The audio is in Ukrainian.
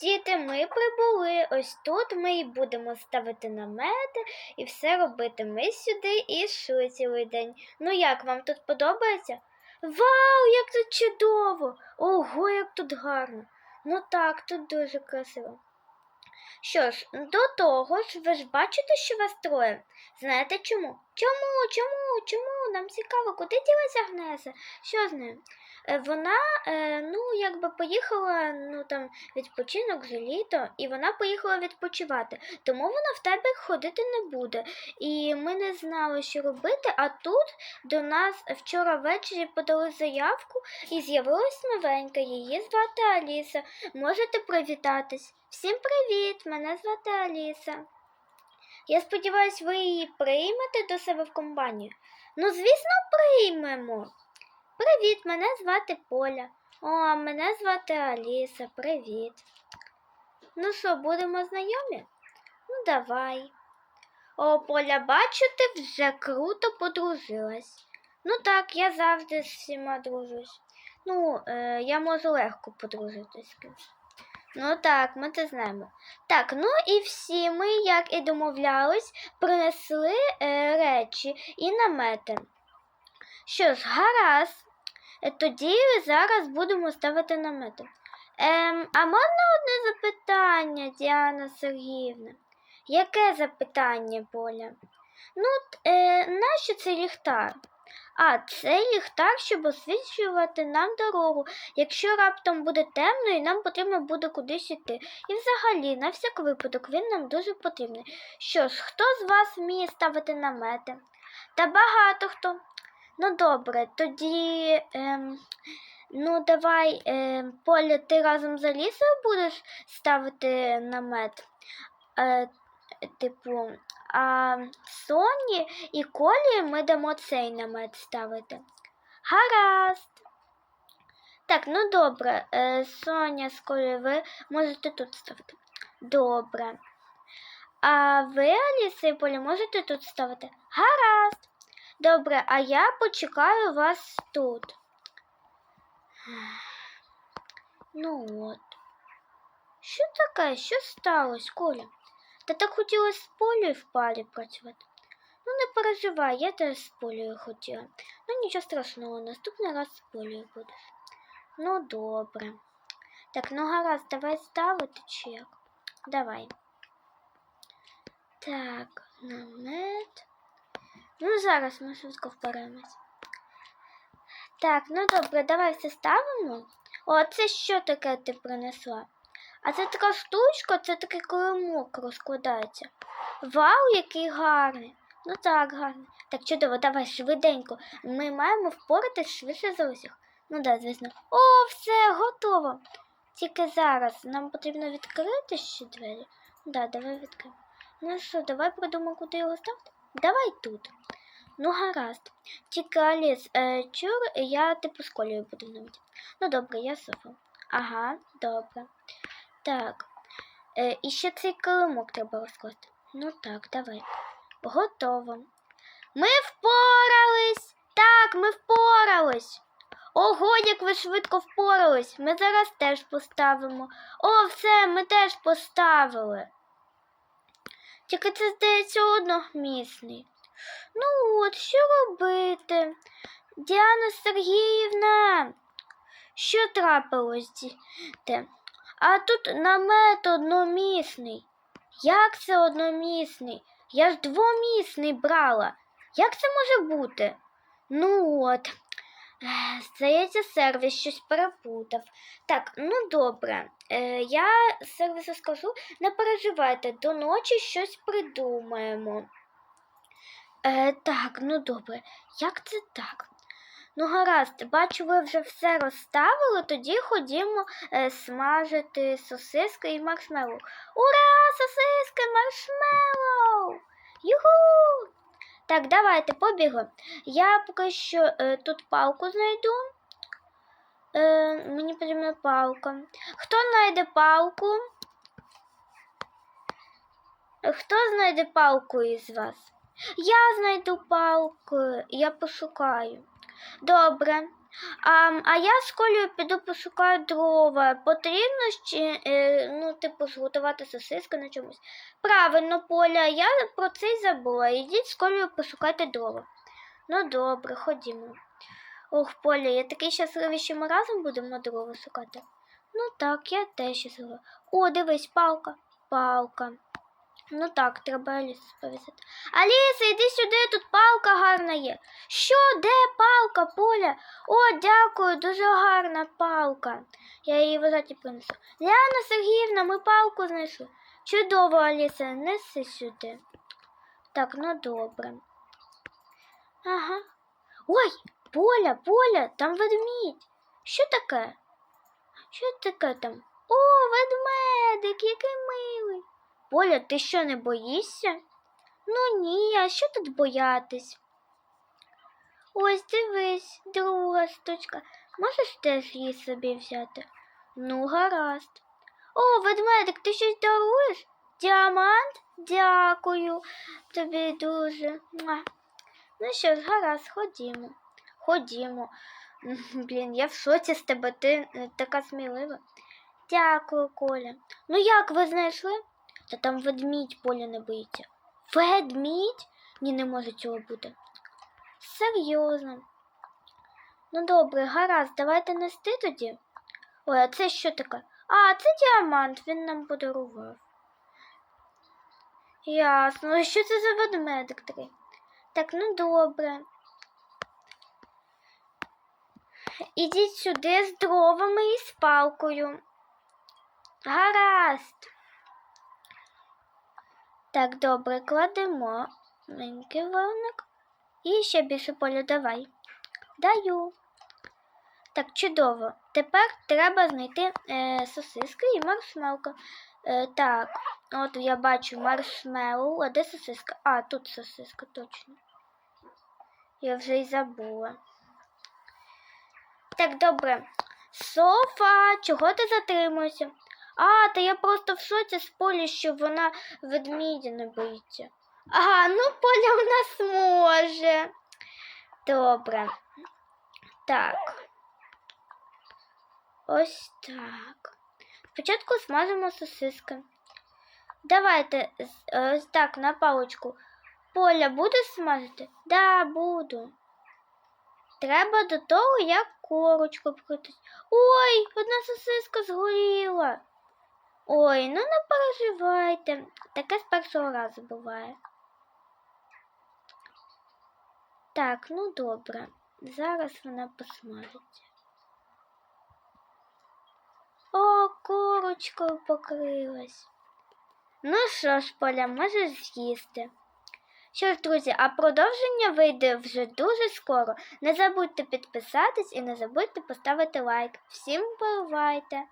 діти, ми прибули. Ось тут ми і будемо ставити намети і все робити. Ми сюди і йшли цілий день. Ну як вам тут подобається? Вау, як тут чудово! Ого, як тут гарно! Ну так, тут дуже красиво. Що ж, до того ж, ви ж бачите, що вас троє. Знаєте чому? Чому? Чому? Чому? Нам цікаво, куди ділася Гнеса? Що з нею? Е, Вона, е, ну, якби поїхала, ну там відпочинок вже літо, і вона поїхала відпочивати. Тому вона в табір ходити не буде. І ми не знали, що робити. А тут до нас вчора ввечері подали заявку і з'явилась новенька. Її звати Аліса. Можете привітатись. Всім привіт! Мене звати Аліса. Я сподіваюся, ви її приймете до себе в компанію. Ну, звісно, приймемо. Привіт, мене звати Поля. О, мене звати Аліса. Привіт. Ну що, будемо знайомі? Ну, давай. О, Поля, бачу, ти вже круто подружилась. Ну так, я завжди з всіма дружусь. Ну, е, я можу легко подружитись з кимось. Ну так, ми це знаємо. Так, ну і всі ми, як і домовлялись, принесли е, речі і намети. Що ж, гаразд. Е, Тоді зараз будемо ставити намети. Ем, а можна одне запитання, Діана Сергіївна? Яке запитання, Поля? Ну, е, нащо цей ліхтар? А, цей ліхтар, щоб освітлювати нам дорогу, якщо раптом буде темно і нам потрібно буде кудись іти. І взагалі, на всяк випадок, він нам дуже потрібний. Що ж, хто з вас вміє ставити намети? Та багато хто. Ну добре, тоді. Ем, ну, давай, ем, Поля, ти разом з Алісою будеш ставити намет. Е, типу, а Соні і Колі ми дамо цей намет ставити. Гаразд. Так, ну добре, е, Соня з Колі, ви можете тут ставити. Добре. А ви, Аліса і Поля, можете тут ставити? Гаразд. Добре, а я почекаю вас тут. Ну от. Що таке? Що сталося, Коля? Та так хотілося з Полею в парі працювати. Ну, не переживай, я теж з Полею хотіла. Ну, нічого страшного, наступний раз з Полею будеш. Ну, добре. Так, ну гаразд, давай ставити чи як? Давай. Так, намет. Ну, зараз ми швидко впораємось. Так, ну добре, давай все ставимо. О, це що таке ти принесла? А це така штучка, це такий килимок розкладається. Вау, який гарний. Ну так, гарний. Так, чудово, давай швиденько. Ми маємо впоратись швидше за усіх. Ну да, звісно. О, все, готово. Тільки зараз нам потрібно відкрити ще двері. Да, давай відкриємо. Ну що, давай придумаємо, куди його ставити. Давай тут. Ну, гаразд. Тільки Аліс, е, чур, я типу з колею буду навіть. Ну добре, я Софа. Ага, добре. Так. Е, і ще цей килимок треба розкласти. Ну так, давай. Готово. Ми впорались! Так, ми впорались. Ого, як ви швидко впорались. Ми зараз теж поставимо. О, все, ми теж поставили. Тільки це здається одномісний. Ну от, що робити? Діана Сергіївна, що трапилось? діти? А тут намет одномісний. Як це одномісний? Я ж двомісний брала. Як це може бути? Ну от. Здається, сервіс щось перепутав. Так, ну добре. Е, я сервісу скажу, не переживайте, до ночі щось придумаємо. Е, так, ну добре, як це так? Ну, гаразд, бачу, ви вже все розставили, тоді ходімо е, смажити сосиски і маршмеллоу. Ура! Сосиски, маршмеллоу! Юху! Так, давайте побігли. Я поки що е, тут палку знайду. Е, мені потрібна палка. Хто знайде палку? Хто знайде палку із вас? Я знайду палку, я пошукаю. Добре, А, а я з Колею піду пошукаю дрова. Потрібно ще, е, ну, типу, зготувати сосиски на чомусь. Правильно, Поля, я про це й забула. Ідіть з Колею пошукайте дрова. Ну добре, ходімо. Ох, Поля, я такий щасливий, що ми разом будемо дрова шукати. Ну так, я теж щаслива. О, дивись, палка. Палка. Ну так, треба Алісу повісити. Аліса, йди сюди, тут палка гарна є. Що, де палка, Поля? О, дякую, дуже гарна палка. Я її вважати принесу. Ляна Сергіївна, ми палку знайшли. Чудово, Аліса, неси сюди. Так, ну добре. Ага. Ой, Поля, Поля, там ведмідь. Що таке? Що таке там? О, ведмедик, який милий. Поля, ти що не боїшся? Ну ні, а що тут боятись? Ось дивись, друга штучка. Можеш теж її собі взяти? Ну, гаразд. О, ведмедик, ти щось даруєш? Діамант? Дякую тобі дуже. Ну що ж, гаразд, ходімо. Ходімо. Блін, я в шоці з тебе, ти е, така смілива. Дякую, Коля. Ну як ви знайшли? Та там ведмідь Поля не боїться. Ведмідь? Ні, не може цього бути. Серйозно. Ну добре, гаразд, давайте нести тоді. Ой, а це що таке? А, це діамант, він нам подарував. Ясно, що це за ведмедик такий? Так, ну добре. Ідіть сюди з дровами і з палкою. Гаразд. Так, добре, кладемо маленький вогник. І ще більше полю давай. Даю. Так, чудово. Тепер треба знайти е, сосиски і маршмелка. Е, так, от я бачу маршмеллоу. А де сосиска? А, тут сосиска, точно. Я вже й забула. Так, добре. Софа, чого ти затримуєшся? А, та я просто в шоці з полі, що вона ведмідя не боїться. Ага, ну Поля у нас може. Добре. Так. Ось так. Спочатку смажимо сосиски. Давайте ось так на паличку. Поля будеш смажити? Да, буду. Треба до того, як корочку вкрутити. Ой, одна сосиска згоріла. Ой, ну не переживайте. Таке з першого разу буває. Так, ну добре. Зараз вона посмажиться. О, корочкою покрилась. Ну що ж, Поля, можеш з'їсти. Що ж, друзі, а продовження вийде вже дуже скоро. Не забудьте підписатись і не забудьте поставити лайк. Всім бувайте!